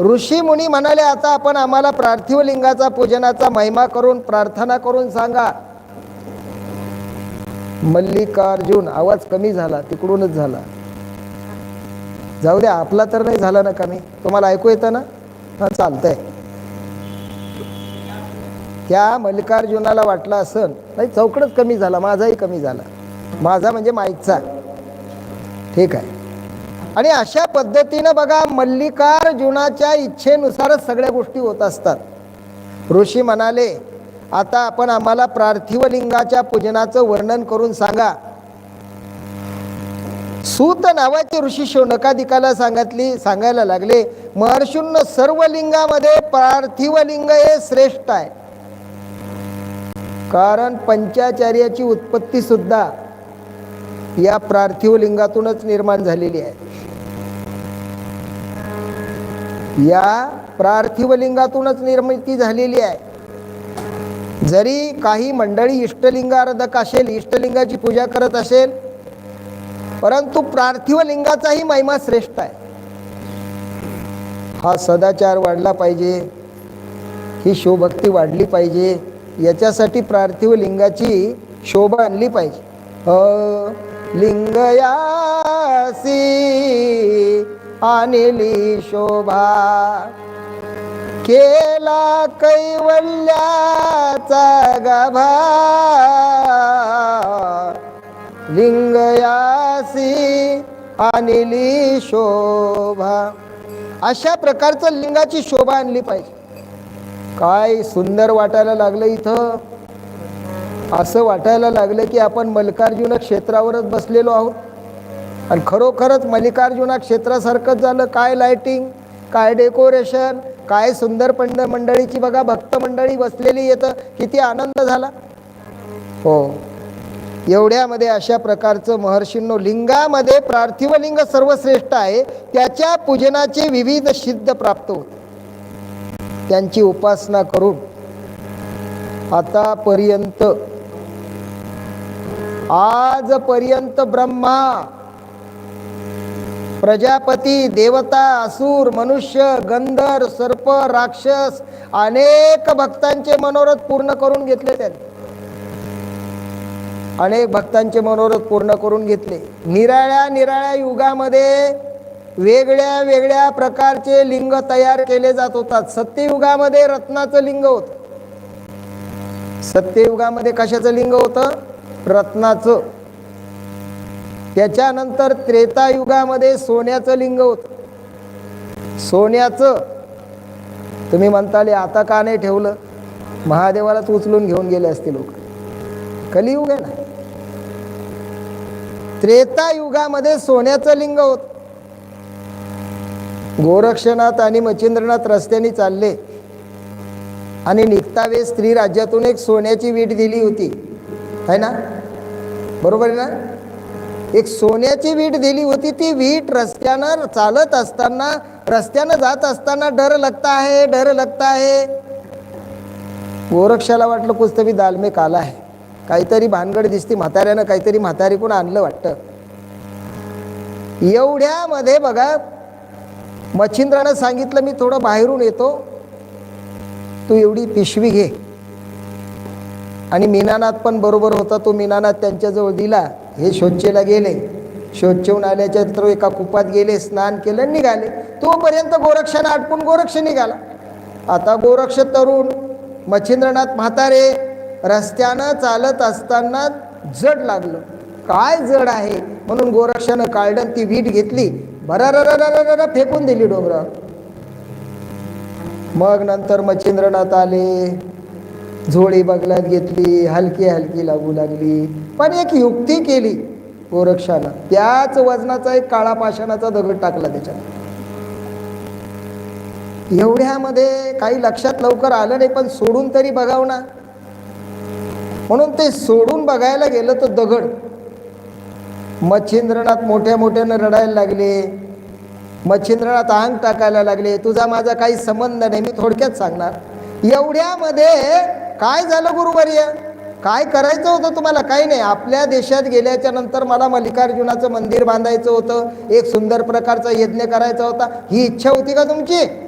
ऋषी मुनी म्हणाले आता आपण आम्हाला पार्थिव लिंगाचा पूजनाचा महिमा करून प्रार्थना करून सांगा. मल्लिकार्जुन आवाज कमी झाला तिकडूनच झाला. जाऊ द्या आपला तर नाही झाला ना कमी. तुम्हाला ऐकू येतं ना? हा चालतंय. त्या मल्लिकार्जुनाला वाटलं असं नाही चौकडच कमी झाला माझाही कमी झाला. माझा म्हणजे माईकचा. ठीक आहे. आणि अशा पद्धतीनं बघा मल्लिकार्जुनाच्या इच्छेनुसारच सगळ्या गोष्टी होत असतात. ऋषी म्हणाले आता आपण आम्हाला पार्थिव लिंगाच्या पूजनाचं वर्णन करून सांगा. सूत नावाचे ऋषी शौनकादिकाला सांगितली सांगायला लागले महर्षूंना सर्व लिंगामध्ये पार्थिव लिंग हे श्रेष्ठ आहे. कारण पंचाचार्याची उत्पत्ती सुद्धा या पार्थिव लिंगातूनच निर्माण झालेली आहे. या पार्थिव लिंगातूनच निर्मिती झालेली आहे. जरी काही मंडळी इष्टलिंगार्धक असेल इष्टलिंगाची पूजा करत असेल परंतु पार्थिव लिंगाचाही महिमा श्रेष्ठ आहे. हा सदाचार वाढला पाहिजे ही शिवभक्ती वाढली पाहिजे याच्यासाठी पार्थिव लिंगाची शोभा आणली पाहिजे. अ लिंगयासी आणली शोभा. केला कैवल्याचा गाभा. लिंगयासी आणली शोभा. अशा प्रकारचं लिंगाची शोभा आणली पाहिजे. काय सुंदर वाटायला लागलं इथं. असं वाटायला लागलं की आपण मल्कार्जुन क्षेत्रावरच बसलेलो आहोत. आणि खरोखरच मल्लिकार्जुना क्षेत्रासारखंच झालं. काय लायटिंग काय डेकोरेशन काय सुंदर पंड मंडळीची बघा भक्त मंडळी बसलेली येतं किती आनंद झाला. हो. एवढ्यामध्ये अशा प्रकारचं महर्षींनो लिंगामध्ये पार्थिव लिंग सर्वश्रेष्ठ आहे. त्याच्या पूजनाचे विविध सिद्ध प्राप्त होते. त्यांची उपासना करून आतापर्यंत आजपर्यंत ब्रह्मा प्रजापती देवता असुर मनुष्य गंधर सर्प राक्षस अनेक भक्तांचे मनोरथ पूर्ण करून घेतले त्यांनी. अनेक भक्तांचे मनोरथ पूर्ण करून घेतले. निराळ्या निराळ्या युगामध्ये वेगळ्या वेगळ्या प्रकारचे लिंग तयार केले जात होतात. सत्ययुगामध्ये रत्नाचं लिंग होत. सत्ययुगामध्ये कशाचं लिंग होतं? रत्नाचं. त्याच्यानंतर त्रेतायुगामध्ये सोन्याचं लिंग होत. सोन्याचं तुम्ही म्हणताले आता का नाही ठेवलं? महादेवालाच उचलून घेऊन गेले असते लोक. कलियुग आहे ना. त्रेतायुगामध्ये सोन्याचं लिंग होत. गोरक्षनाथ आणि मच्छिंद्रनाथ रस्त्याने चालले. आणि निघता वेळेस स्त्री राज्यातून एक सोन्याची वीट दिली होती. है ना? बरोबर आहे ना? एक सोन्याची वीट दिली होती ती वीट रस्त्यानं चालत असताना रस्त्यानं जात असताना डर लगता आहे डर लगता आहे गोरक्षाला वाटलं कुस्तबी तरी दाल काला आहे काहीतरी भानगड दिसती म्हाताऱ्यानं काहीतरी म्हातारी कोण आणलं वाटतं. एवढ्यामध्ये बघा मच्छिंद्रानं सांगितलं मी थोडं बाहेरून येतो. तू एवढी पिशवी घे. आणि मीनानाथ पण बरोबर होता तो मीनानाथ त्यांच्याजवळ दिला. हे शोधचेला गेले. शोधचेहून आल्याच्या तर एका कुपात गेले स्नान केलं निघाले. तोपर्यंत गोरक्षानं आटपून गोरक्ष निघाला. आता गोरक्ष तरुण मच्छिंद्रनाथ म्हातारे रस्त्यानं चालत असताना जड लागलं. काय जड आहे? म्हणून गोरक्षानं काढलं ती वीट घेतली. भरारररररर फेकून दिली डोंगरावर. मग नंतर मच्छिंद्रनाथ आले. झोळी बगलात घेतली हलकी हलकी लागू लागली. पण एक युक्ती केली गोरक्षानं. त्याच वजनाचा एक काळा पाषाणाचा दगड टाकला त्याच्यात एवढ्यामध्ये काही लक्षात लवकर आलं नाही पण सोडून तरी बघाव ना. म्हणून ते सोडून बघायला गेलं तर दगड. मच्छिंद्रनाथ मोठ्या मोठ्यानं रडायला लागले. मच्छिंद्रनाथ अंग टाकायला लागले. तुझा माझा काही संबंध नाही मी थोडक्यात सांगणार. एवढ्यामध्ये काय झालं गुरुवर्य? काय करायचं होतं तुम्हाला? काही नाही. आपल्या देशात गेल्याच्यानंतर मला मल्लिकार्जुनाचं मंदिर बांधायचं होतं. एक सुंदर प्रकारचा यज्ञ करायचा होता. ही इच्छा होती का तुमची?